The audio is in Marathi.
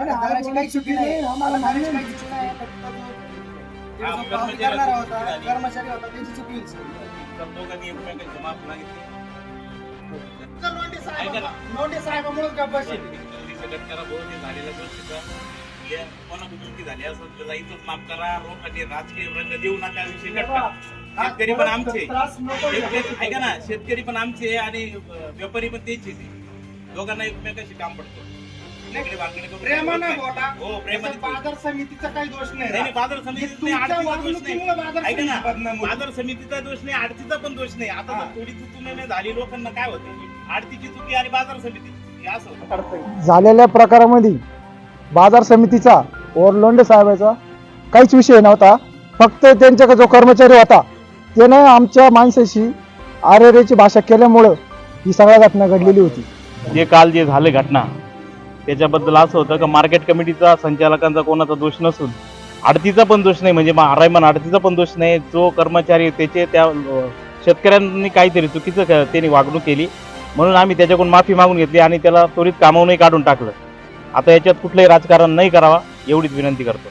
आणि करायची काही चुकी नाही आम्हाला करायची मान्य काही चुकी नाही. फक्त जो- जो पावती कर्मचारी करणारा चुकी होता झाली. कर्मचारी होता त्याची चुकी होईल सर. तर दोघांनी एकमेकांची माफ मागितली साहेब साहेबामुळेच गप्प करा भाऊ ते झालेल्या गोष्टीचा हे कोणाकडून चुकी झाली? असं त्याला इथंच माफ करा लोकांनी राजकीय रंग देऊ नका विषय कटका. शेतकरी पण आमचे. ऐका ना शेतकरी पण आमचे आणि व्यापारी पण त्यांचेच आहे. दोघांना एकमेकाशी काम पडतं. इकडे प्रेमानं हो प्रेमाने त्याच्यात बाजार समितीचा काही दोष नाही नाही नाही, बाजार हे समितीचा नाही तुमच्या आडतीचा दोष वागणुकीमुळे नाही बाजार ऐका ना समिती बदनाम होते. बाजार समितीचा दोष नाही आडतीचा पण दोष नाही. आता हा. जर झाली लोकांना काय होतं? आडतीची चुकी आणि बाजार समितीची चुकी असं होतं. झालेल्या प्रकारामध्ये बाजार समितीचा और लोंढे साहेबाचा काहीच विषय नव्हता. फक्त त्यांच्याकडे जो कर्मचारी होता त्यानं आमच्या माणसाशी आरेरेची भाषा केल्यामुळं ही सगळ्या घटना घडलेली होती. जे काल जे झाले घटना त्याच्याबद्दल असं होतं का मार्केट कमिटीचा संचालकांचा कोणाचा दोष नसून आडतीचा पण दोष नाही म्हणजे रायमान आडतीचा पण दोष नाही जो कर्मचारी त्याचे त्या शेतकऱ्यांनी काहीतरी चुकीचं त्यांनी वागणूक केली म्हणून आम्ही त्याच्याकडून माफी मागून घेतली आणि त्याला त्वरित कामावूनही काढून टाकलं. आता याच्यात कुठलंही राजकारण नाही करावा एवढीच विनंती करतो.